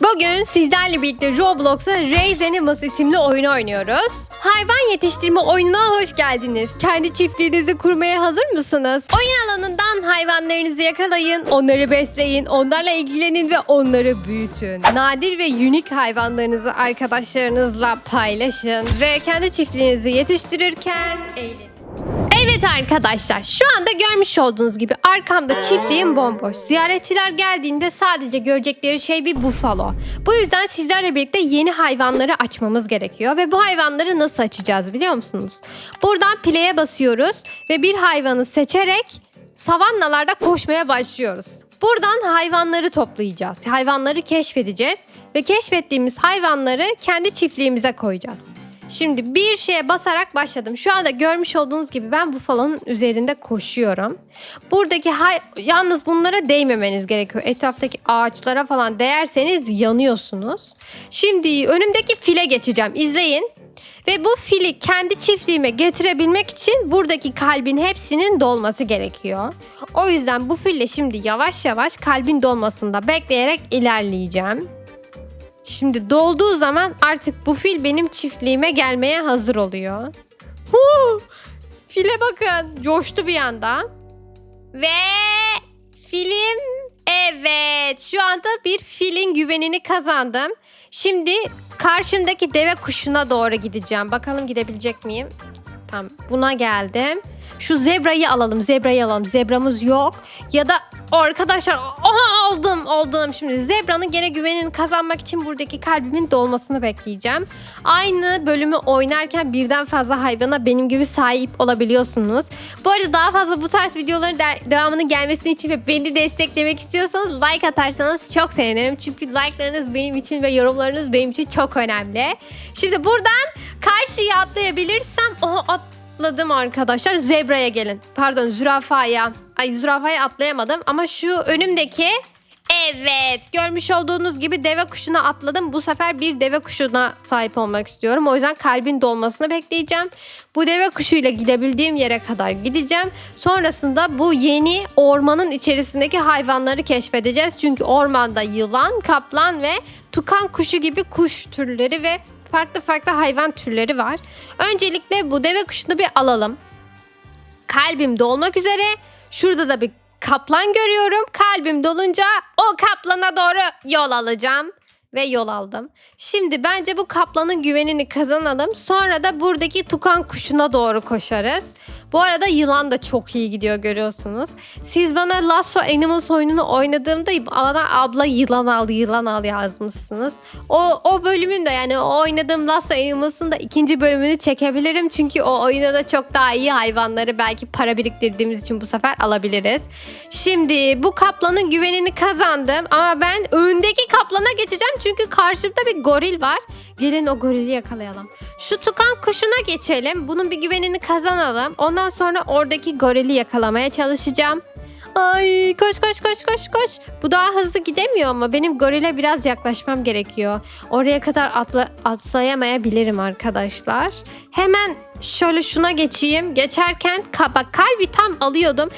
Bugün sizlerle birlikte Roblox'a Raise Animals isimli oyunu oynuyoruz. Hayvan yetiştirme oyununa hoş geldiniz. Kendi çiftliğinizi kurmaya hazır mısınız? Oyun alanından hayvanlarınızı yakalayın, onları besleyin, onlarla ilgilenin ve onları büyütün. Nadir ve unik hayvanlarınızı arkadaşlarınızla paylaşın ve kendi çiftliğinizi yetiştirirken eğlenin. Evet arkadaşlar şu anda görmüş olduğunuz gibi arkamda çiftliğim bomboş. Ziyaretçiler geldiğinde sadece görecekleri şey bir bufalo. Bu yüzden sizlerle birlikte yeni hayvanları açmamız gerekiyor. Ve bu hayvanları nasıl açacağız biliyor musunuz? Buradan play'e basıyoruz ve bir hayvanı seçerek savannalarda koşmaya başlıyoruz. Buradan hayvanları toplayacağız. Hayvanları keşfedeceğiz ve keşfettiğimiz hayvanları kendi çiftliğimize koyacağız. Şimdi bir şeye basarak başladım. Şu anda görmüş olduğunuz gibi ben bufalonun üzerinde koşuyorum. Buradaki hay- yalnız bunlara değmemeniz gerekiyor. Etraftaki ağaçlara falan değerseniz yanıyorsunuz. Şimdi önümdeki file geçeceğim. İzleyin. Ve bu fili kendi çiftliğime getirebilmek için buradaki kalbin hepsinin dolması gerekiyor. O yüzden bu fille şimdi yavaş yavaş kalbin dolmasında bekleyerek ilerleyeceğim. Şimdi dolduğu zaman artık bu fil benim çiftliğime gelmeye hazır oluyor. Huu! File bakın coştu bir anda. Ve film evet şu anda bir filin güvenini kazandım. Şimdi karşımdaki deve kuşuna doğru gideceğim. Bakalım gidebilecek miyim? Tamam buna geldim. Şu zebrayı alalım zebrayı alalım. Zebramız yok. Ya da arkadaşlar aha aldım aldım. Şimdi zebranın gene güvenini kazanmak için buradaki kalbimin dolmasını bekleyeceğim. Aynı bölümü oynarken birden fazla hayvana benim gibi sahip olabiliyorsunuz. Bu arada daha fazla bu tarz videoların de- devamının gelmesini için ve beni desteklemek istiyorsanız like atarsanız çok sevinirim. Çünkü like'larınız benim için ve yorumlarınız benim için çok önemli. Şimdi buradan karşıya atlayabilirsem oha atladım arkadaşlar. Zebraya gelin. Pardon zürafaya. Ay zürafaya atlayamadım ama şu önümdeki Evet görmüş olduğunuz gibi deve kuşuna atladım. Bu sefer bir deve kuşuna sahip olmak istiyorum. O yüzden kalbin dolmasını bekleyeceğim. Bu deve kuşuyla gidebildiğim yere kadar gideceğim. Sonrasında bu yeni ormanın içerisindeki hayvanları keşfedeceğiz. Çünkü ormanda yılan, kaplan ve tukan kuşu gibi kuş türleri ve farklı farklı hayvan türleri var. Öncelikle bu deve kuşunu bir alalım. Kalbim dolmak üzere. Şurada da bir kaplan görüyorum. Kalbim dolunca o kaplana doğru yol alacağım. Ve yol aldım. Şimdi bence bu kaplanın güvenini kazanalım. Sonra da buradaki tukan kuşuna doğru koşarız. Bu arada yılan da çok iyi gidiyor görüyorsunuz. Siz bana Lasso Animals oyununu oynadığımda bana abla yılan al yılan al yazmışsınız. O, o bölümün de yani o oynadığım Lasso Animals'ın da ikinci bölümünü çekebilirim. Çünkü o oyunda da çok daha iyi hayvanları belki para biriktirdiğimiz için bu sefer alabiliriz. Şimdi bu kaplanın güvenini kazandım ama ben öndeki kaplana geçeceğim çünkü karşımda bir goril var. Gelin o gorili yakalayalım. Şu tukan kuşuna geçelim. Bunun bir güvenini kazanalım. Ondan sonra oradaki gorili yakalamaya çalışacağım. Ay koş koş koş koş koş. Bu daha hızlı gidemiyor ama benim gorile biraz yaklaşmam gerekiyor. Oraya kadar atla, atlayamayabilirim arkadaşlar. Hemen şöyle şuna geçeyim. Geçerken ka- bak kalbi tam alıyordum.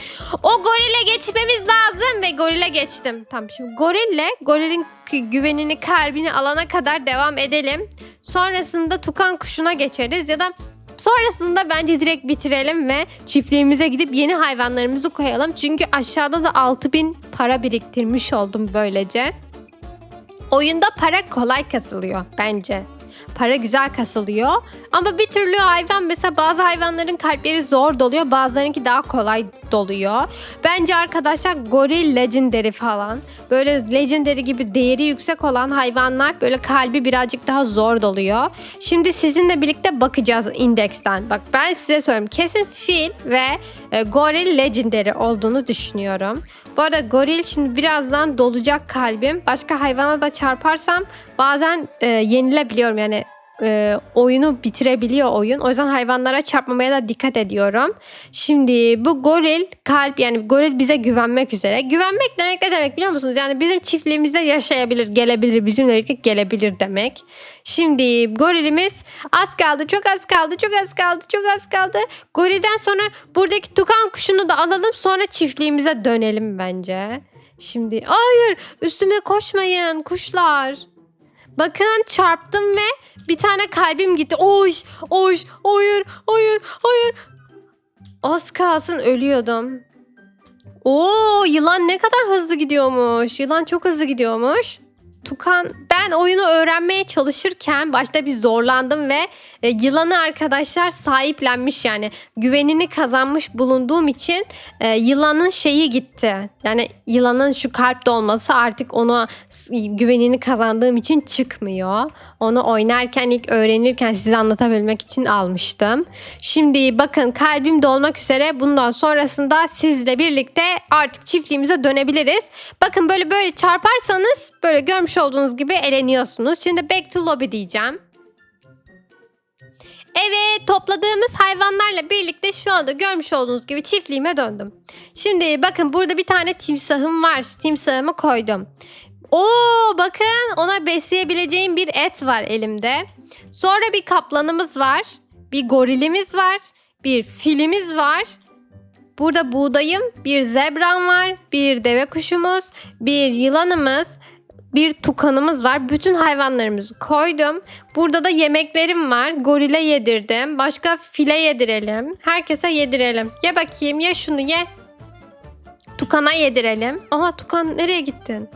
O gorile geçmemiz lazım ve gorile geçtim. Tamam şimdi gorille gorilin güvenini kalbini alana kadar devam edelim. Sonrasında tukan kuşuna geçeriz ya da Sonrasında bence direkt bitirelim ve çiftliğimize gidip yeni hayvanlarımızı koyalım. Çünkü aşağıda da 6000 para biriktirmiş oldum böylece. Oyunda para kolay kasılıyor bence. Para güzel kasılıyor. Ama bir türlü hayvan mesela bazı hayvanların kalpleri zor doluyor. Bazılarınki daha kolay doluyor. Bence arkadaşlar goril legendary falan böyle legendary gibi değeri yüksek olan hayvanlar böyle kalbi birazcık daha zor doluyor. Şimdi sizinle birlikte bakacağız indeksten. Bak ben size söyleyeyim. Kesin fil ve e, goril legendary olduğunu düşünüyorum. Bu arada goril şimdi birazdan dolacak kalbim. Başka hayvana da çarparsam bazen e, yenilebiliyorum yani e, oyunu bitirebiliyor oyun. O yüzden hayvanlara çarpmamaya da dikkat ediyorum. Şimdi bu goril kalp yani goril bize güvenmek üzere. Güvenmek demek ne demek biliyor musunuz? Yani bizim çiftliğimizde yaşayabilir, gelebilir, bizimle birlikte gelebilir demek. Şimdi gorilimiz az kaldı, çok az kaldı, çok az kaldı, çok az kaldı. Gorilden sonra buradaki tukan kuşunu da alalım sonra çiftliğimize dönelim bence. Şimdi hayır üstüme koşmayın kuşlar. Bakın çarptım ve bir tane kalbim gitti. Oş, oş, hayır, hayır, hayır. Az kalsın ölüyordum. Oo, yılan ne kadar hızlı gidiyormuş. Yılan çok hızlı gidiyormuş. Tukan ben oyunu öğrenmeye çalışırken başta bir zorlandım ve e, yılanı arkadaşlar sahiplenmiş yani güvenini kazanmış bulunduğum için e, yılanın şeyi gitti. Yani yılanın şu kalpte olması artık ona güvenini kazandığım için çıkmıyor. Onu oynarken ilk öğrenirken size anlatabilmek için almıştım. Şimdi bakın kalbim dolmak üzere bundan sonrasında sizle birlikte artık çiftliğimize dönebiliriz. Bakın böyle böyle çarparsanız böyle görmüş olduğunuz gibi eleniyorsunuz. Şimdi back to lobby diyeceğim. Evet topladığımız hayvanlarla birlikte şu anda görmüş olduğunuz gibi çiftliğime döndüm. Şimdi bakın burada bir tane timsahım var. Timsahımı koydum. Oo bakın ona besleyebileceğim bir et var elimde. Sonra bir kaplanımız var. Bir gorilimiz var. Bir filimiz var. Burada buğdayım, bir zebram var, bir deve kuşumuz, bir yılanımız, bir tukanımız var. Bütün hayvanlarımızı koydum. Burada da yemeklerim var. Gorile yedirdim. Başka file yedirelim. Herkese yedirelim. Ye bakayım ye şunu ye. Tukana yedirelim. Aha Tukan nereye gittin?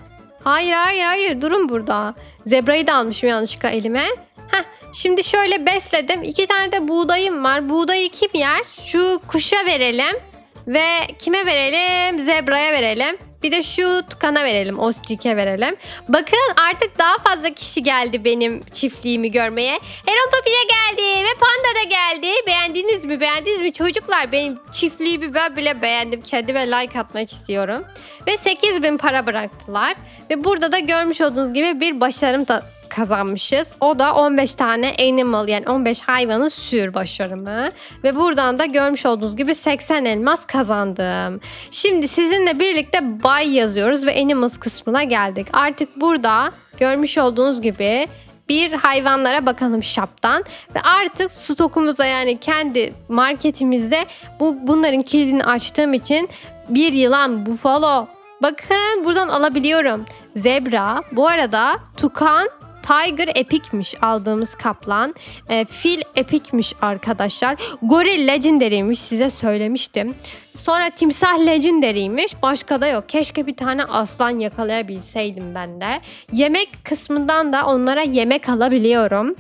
Hayır hayır hayır durun burada. Zebrayı da almışım yanlışlıkla elime. Heh, şimdi şöyle besledim. İki tane de buğdayım var. Buğdayı kim yer? Şu kuşa verelim. Ve kime verelim? Zebraya verelim. Bir de şu tukana verelim. Ostrik'e verelim. Bakın artık daha fazla kişi geldi benim çiftliğimi görmeye. Heron Papi'ye geldi ve Panda da geldi. Beğendiniz mi? Beğendiniz mi çocuklar? Benim çiftliğimi ben bile beğendim. Kendime like atmak istiyorum. Ve 8000 para bıraktılar. Ve burada da görmüş olduğunuz gibi bir başarım da kazanmışız. O da 15 tane animal yani 15 hayvanın sür başarımı. Ve buradan da görmüş olduğunuz gibi 80 elmas kazandım. Şimdi sizinle birlikte buy yazıyoruz ve animals kısmına geldik. Artık burada görmüş olduğunuz gibi bir hayvanlara bakalım shop'tan ve artık stokumuza yani kendi marketimizde bu bunların kilidini açtığım için bir yılan, buffalo bakın buradan alabiliyorum. Zebra, bu arada tukan Tiger epikmiş aldığımız kaplan. E, fil epikmiş arkadaşlar. Goril legendary'miş size söylemiştim. Sonra timsah legendary'miş. Başka da yok. Keşke bir tane aslan yakalayabilseydim ben de. Yemek kısmından da onlara yemek alabiliyorum.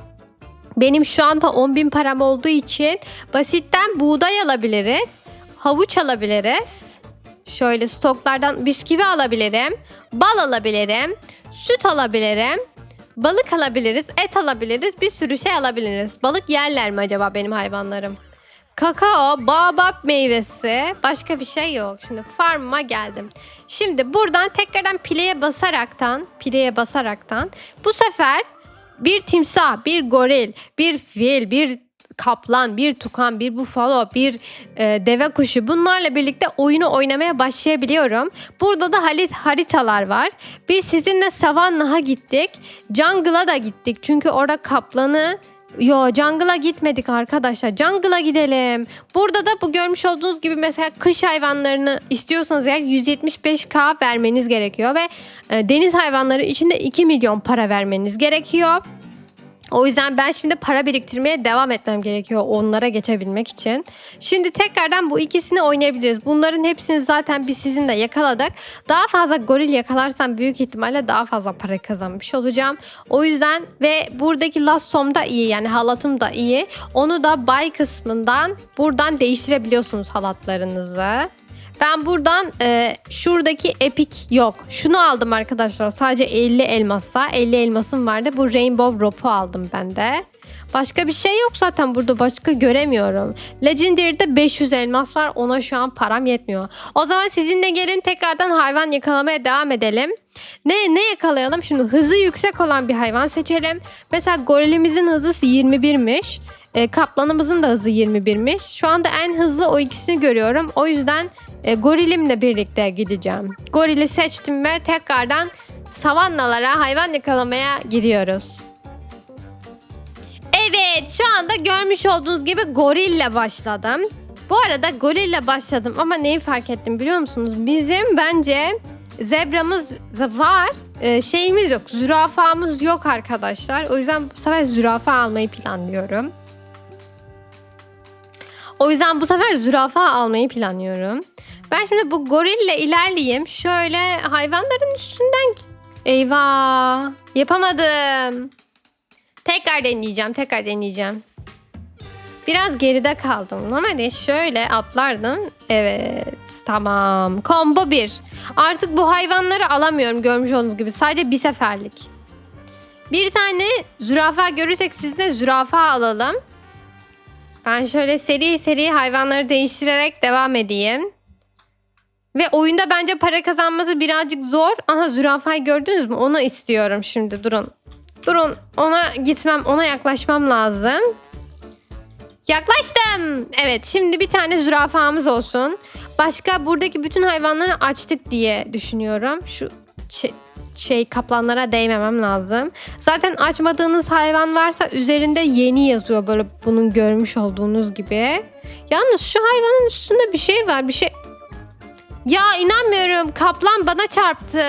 Benim şu anda 10 bin param olduğu için basitten buğday alabiliriz. Havuç alabiliriz. Şöyle stoklardan bisküvi alabilirim. Bal alabilirim. Süt alabilirim. Balık alabiliriz, et alabiliriz, bir sürü şey alabiliriz. Balık yerler mi acaba benim hayvanlarım? Kakao, baobab meyvesi, başka bir şey yok. Şimdi farmıma geldim. Şimdi buradan tekrardan pileye basaraktan, pileye basaraktan bu sefer bir timsah, bir goril, bir fil, bir kaplan, bir tukan, bir bufalo, bir e, deve kuşu bunlarla birlikte oyunu oynamaya başlayabiliyorum. Burada da halit haritalar var. Biz sizinle Savannah'a gittik. Jungle'a da gittik. Çünkü orada kaplanı Yo jungle'a gitmedik arkadaşlar. Jungle'a gidelim. Burada da bu görmüş olduğunuz gibi mesela kış hayvanlarını istiyorsanız eğer 175k vermeniz gerekiyor ve e, deniz hayvanları için de 2 milyon para vermeniz gerekiyor. O yüzden ben şimdi para biriktirmeye devam etmem gerekiyor onlara geçebilmek için. Şimdi tekrardan bu ikisini oynayabiliriz. Bunların hepsini zaten biz sizinle yakaladık. Daha fazla goril yakalarsam büyük ihtimalle daha fazla para kazanmış olacağım. O yüzden ve buradaki lassom da iyi yani halatım da iyi. Onu da buy kısmından buradan değiştirebiliyorsunuz halatlarınızı. Ben buradan e, şuradaki epic yok. Şunu aldım arkadaşlar. Sadece 50 elmasa. 50 elmasım vardı. Bu rainbow rope'u aldım ben de. Başka bir şey yok zaten burada başka göremiyorum. Legendary'de 500 elmas var. Ona şu an param yetmiyor. O zaman sizinle gelin tekrardan hayvan yakalamaya devam edelim. Ne ne yakalayalım? Şimdi hızı yüksek olan bir hayvan seçelim. Mesela gorilimizin hızı 21'miş. E, kaplanımızın da hızı 21'miş. Şu anda en hızlı o ikisini görüyorum. O yüzden e, gorilimle birlikte gideceğim. Gorili seçtim ve tekrardan savannalara hayvan yakalamaya gidiyoruz. Evet şu anda görmüş olduğunuz gibi gorille başladım. Bu arada gorille başladım ama neyi fark ettim biliyor musunuz? Bizim bence Zebramız var. Ee, şeyimiz yok. Zürafamız yok arkadaşlar. O yüzden bu sefer zürafa almayı planlıyorum. O yüzden bu sefer zürafa almayı planlıyorum. Ben şimdi bu gorille ilerleyeyim. Şöyle hayvanların üstünden... Eyvah! Yapamadım. Tekrar deneyeceğim. Tekrar deneyeceğim. Biraz geride kaldım. Normalde şöyle atlardım. Evet. Tamam. Combo 1. Artık bu hayvanları alamıyorum görmüş olduğunuz gibi. Sadece bir seferlik. Bir tane zürafa görürsek siz de zürafa alalım. Ben şöyle seri seri hayvanları değiştirerek devam edeyim. Ve oyunda bence para kazanması birazcık zor. Aha zürafayı gördünüz mü? Onu istiyorum şimdi. Durun. Durun. Ona gitmem, ona yaklaşmam lazım. Yaklaştım. Evet şimdi bir tane zürafamız olsun. Başka buradaki bütün hayvanları açtık diye düşünüyorum. Şu şey, kaplanlara değmemem lazım. Zaten açmadığınız hayvan varsa üzerinde yeni yazıyor böyle bunun görmüş olduğunuz gibi. Yalnız şu hayvanın üstünde bir şey var bir şey. Ya inanmıyorum kaplan bana çarptı.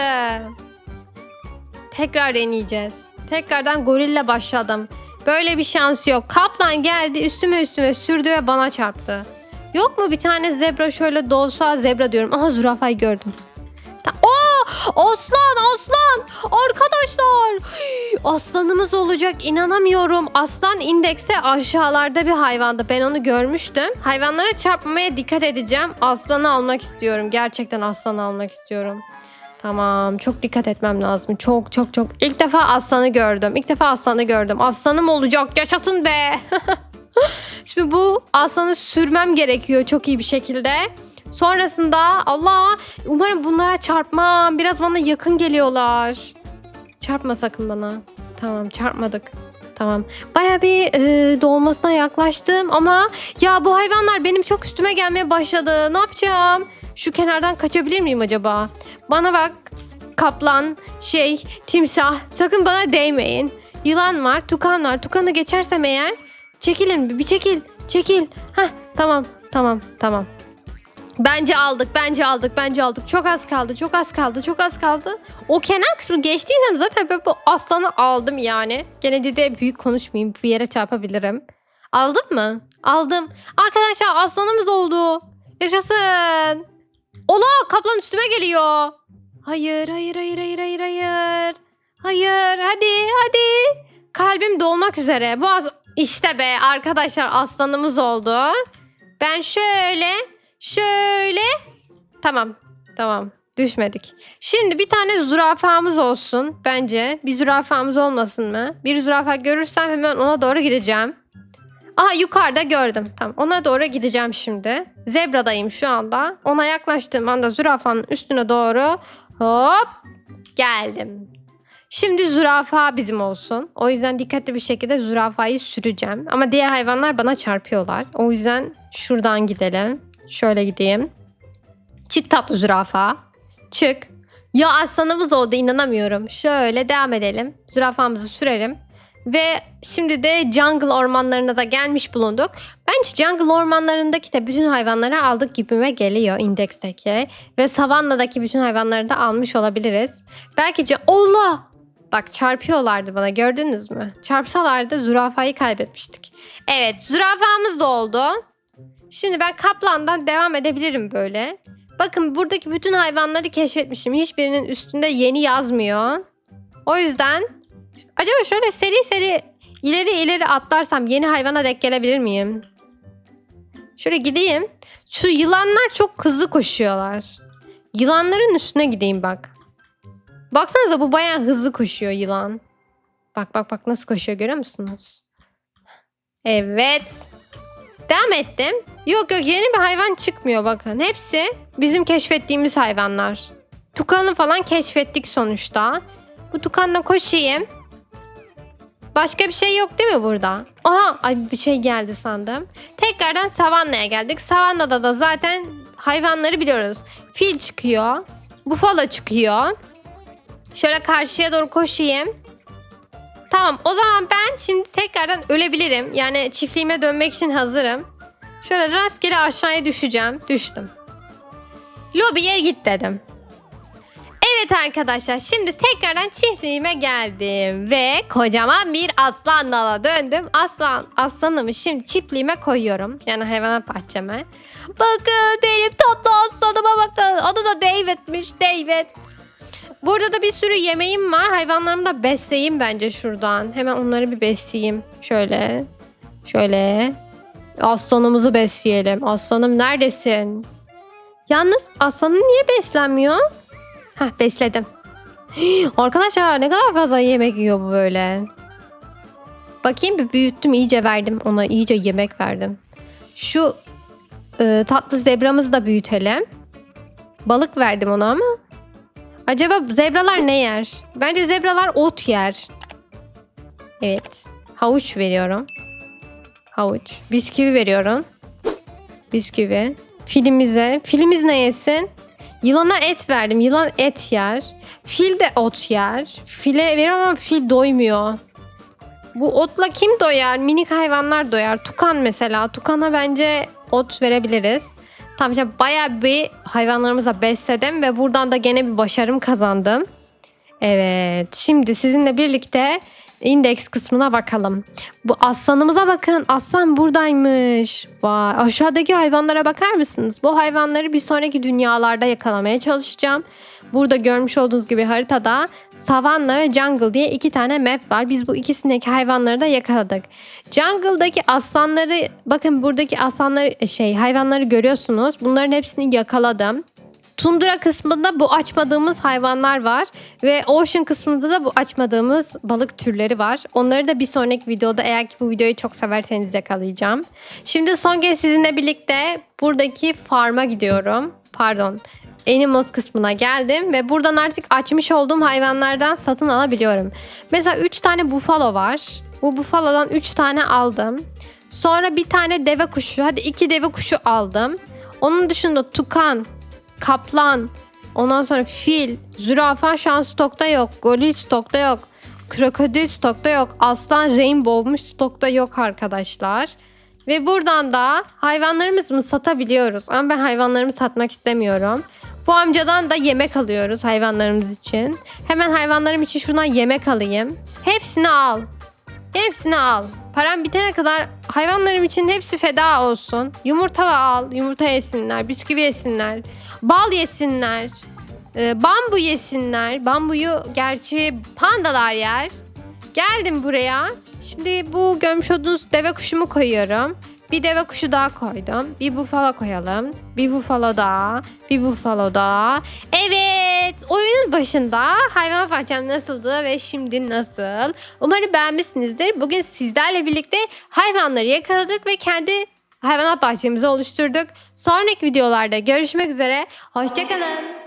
Tekrar deneyeceğiz. Tekrardan gorille başladım. Böyle bir şans yok. Kaplan geldi üstüme üstüme sürdü ve bana çarptı. Yok mu bir tane zebra şöyle dolsa zebra diyorum. Aha zürafayı gördüm. Aslan aslan arkadaşlar aslanımız olacak inanamıyorum aslan indekse aşağılarda bir hayvandı ben onu görmüştüm hayvanlara çarpmamaya dikkat edeceğim aslanı almak istiyorum gerçekten aslanı almak istiyorum Tamam çok dikkat etmem lazım. Çok çok çok. İlk defa aslanı gördüm. İlk defa aslanı gördüm. Aslanım olacak yaşasın be. Şimdi bu aslanı sürmem gerekiyor çok iyi bir şekilde. Sonrasında Allah umarım bunlara çarpmam. Biraz bana yakın geliyorlar. Çarpma sakın bana. Tamam çarpmadık. Tamam. Baya bir e, dolmasına yaklaştım ama ya bu hayvanlar benim çok üstüme gelmeye başladı. Ne yapacağım? Şu kenardan kaçabilir miyim acaba? Bana bak. Kaplan, şey, timsah. Sakın bana değmeyin. Yılan var, tukan var. Tukanı geçersem eğer çekilin bir, çekil. Çekil. Hah tamam tamam tamam. Bence aldık, bence aldık, bence aldık. Çok az kaldı, çok az kaldı, çok az kaldı. O kenar kısmı geçtiysem zaten ben bu aslanı aldım yani. Gene de, de büyük konuşmayayım, bir yere çarpabilirim. Aldın mı? Aldım. Arkadaşlar aslanımız oldu. Yaşasın. Ola kaplan üstüme geliyor. Hayır, hayır, hayır, hayır, hayır, hayır. Hayır, hadi, hadi. Kalbim dolmak üzere. Bu as işte be arkadaşlar aslanımız oldu. Ben şöyle, şöyle. Tamam, tamam. Düşmedik. Şimdi bir tane zürafamız olsun bence. Bir zürafamız olmasın mı? Bir zürafa görürsem hemen ona doğru gideceğim. Aha yukarıda gördüm. Tamam ona doğru gideceğim şimdi. Zebradayım şu anda. Ona yaklaştığım anda zürafanın üstüne doğru hop geldim. Şimdi zürafa bizim olsun. O yüzden dikkatli bir şekilde zürafayı süreceğim. Ama diğer hayvanlar bana çarpıyorlar. O yüzden şuradan gidelim. Şöyle gideyim. Çık tatlı zürafa. Çık. Ya aslanımız oldu inanamıyorum. Şöyle devam edelim. Zürafamızı sürelim. Ve şimdi de jungle ormanlarına da gelmiş bulunduk. Bence jungle ormanlarındaki de bütün hayvanları aldık gibime geliyor indeksteki. Ve savannadaki bütün hayvanları da almış olabiliriz. Belki ca- Allah! Bak çarpıyorlardı bana gördünüz mü? Çarpsalardı zürafayı kaybetmiştik. Evet zürafamız da oldu. Şimdi ben kaplandan devam edebilirim böyle. Bakın buradaki bütün hayvanları keşfetmişim. Hiçbirinin üstünde yeni yazmıyor. O yüzden acaba şöyle seri seri ileri ileri atlarsam yeni hayvana denk gelebilir miyim? Şöyle gideyim. Şu yılanlar çok hızlı koşuyorlar. Yılanların üstüne gideyim bak. Baksanıza bu bayağı hızlı koşuyor yılan. Bak bak bak nasıl koşuyor görüyor musunuz? Evet. Devam ettim. Yok yok yeni bir hayvan çıkmıyor bakın. Hepsi bizim keşfettiğimiz hayvanlar. Tukanı falan keşfettik sonuçta. Bu tukanla koşayım. Başka bir şey yok değil mi burada? Aha ay bir şey geldi sandım. Tekrardan savannaya geldik. Savannada da zaten hayvanları biliyoruz. Fil çıkıyor. Bufalo çıkıyor. Şöyle karşıya doğru koşayım. Tamam o zaman ben şimdi tekrardan ölebilirim. Yani çiftliğime dönmek için hazırım. Şöyle rastgele aşağıya düşeceğim. Düştüm. Lobiye git dedim. Evet arkadaşlar şimdi tekrardan çiftliğime geldim ve kocaman bir aslan dala döndüm. Aslan aslanımı şimdi çiftliğime koyuyorum. Yani hayvanat bahçeme. Bakın benim tatlı aslanıma bakın. Adı da David'miş David. Burada da bir sürü yemeğim var. Hayvanlarımı da besleyeyim bence şuradan. Hemen onları bir besleyeyim. Şöyle. Şöyle. Aslanımızı besleyelim. Aslanım neredesin? Yalnız aslanım niye beslenmiyor? Hah besledim. Arkadaşlar ne kadar fazla yemek yiyor bu böyle. Bakayım bir büyüttüm iyice verdim ona iyice yemek verdim. Şu e, tatlı zebramızı da büyütelim. Balık verdim ona ama. Acaba zebralar ne yer? Bence zebralar ot yer. Evet. Havuç veriyorum. Havuç. Bisküvi veriyorum. Bisküvi. Filimize. Filimiz ne yesin? Yılana et verdim. Yılan et yer. Fil de ot yer. File veriyorum ama fil doymuyor. Bu otla kim doyar? Minik hayvanlar doyar. Tukan mesela. Tukana bence ot verebiliriz. Tamam işte bayağı bir hayvanlarımıza besledim ve buradan da gene bir başarım kazandım. Evet şimdi sizinle birlikte indeks kısmına bakalım. Bu aslanımıza bakın. Aslan buradaymış. Vay aşağıdaki hayvanlara bakar mısınız? Bu hayvanları bir sonraki dünyalarda yakalamaya çalışacağım. Burada görmüş olduğunuz gibi haritada Savanna ve Jungle diye iki tane map var. Biz bu ikisindeki hayvanları da yakaladık. Jungle'daki aslanları bakın buradaki aslanları şey hayvanları görüyorsunuz. Bunların hepsini yakaladım. Tundra kısmında bu açmadığımız hayvanlar var ve Ocean kısmında da bu açmadığımız balık türleri var. Onları da bir sonraki videoda eğer ki bu videoyu çok severseniz yakalayacağım. Şimdi son kez sizinle birlikte buradaki farm'a gidiyorum. Pardon. Animals kısmına geldim ve buradan artık açmış olduğum hayvanlardan satın alabiliyorum. Mesela 3 tane buffalo var. Bu buffalo'dan 3 tane aldım. Sonra bir tane deve kuşu. Hadi iki deve kuşu aldım. Onun dışında tukan, kaplan, ondan sonra fil, zürafa şu an stokta yok. Goril stokta yok. Krokodil stokta yok. Aslan rainbow'muş stokta yok arkadaşlar. Ve buradan da hayvanlarımızı mı satabiliyoruz? Ama ben hayvanlarımı satmak istemiyorum. Bu amcadan da yemek alıyoruz hayvanlarımız için. Hemen hayvanlarım için şuradan yemek alayım. Hepsini al. Hepsini al. Param bitene kadar hayvanlarım için hepsi feda olsun. Yumurta al. Yumurta yesinler. Bisküvi yesinler. Bal yesinler. Ee, bambu yesinler. Bambuyu gerçi pandalar yer. Geldim buraya. Şimdi bu görmüş olduğunuz deve kuşumu koyuyorum. Bir deve kuşu daha koydum. Bir bufalo koyalım. Bir bufalo daha. Bir bufalo daha. Evet. Oyunun başında hayvan bahçem nasıldı ve şimdi nasıl? Umarım beğenmişsinizdir. Bugün sizlerle birlikte hayvanları yakaladık ve kendi hayvanat bahçemizi oluşturduk. Sonraki videolarda görüşmek üzere. Hoşçakalın.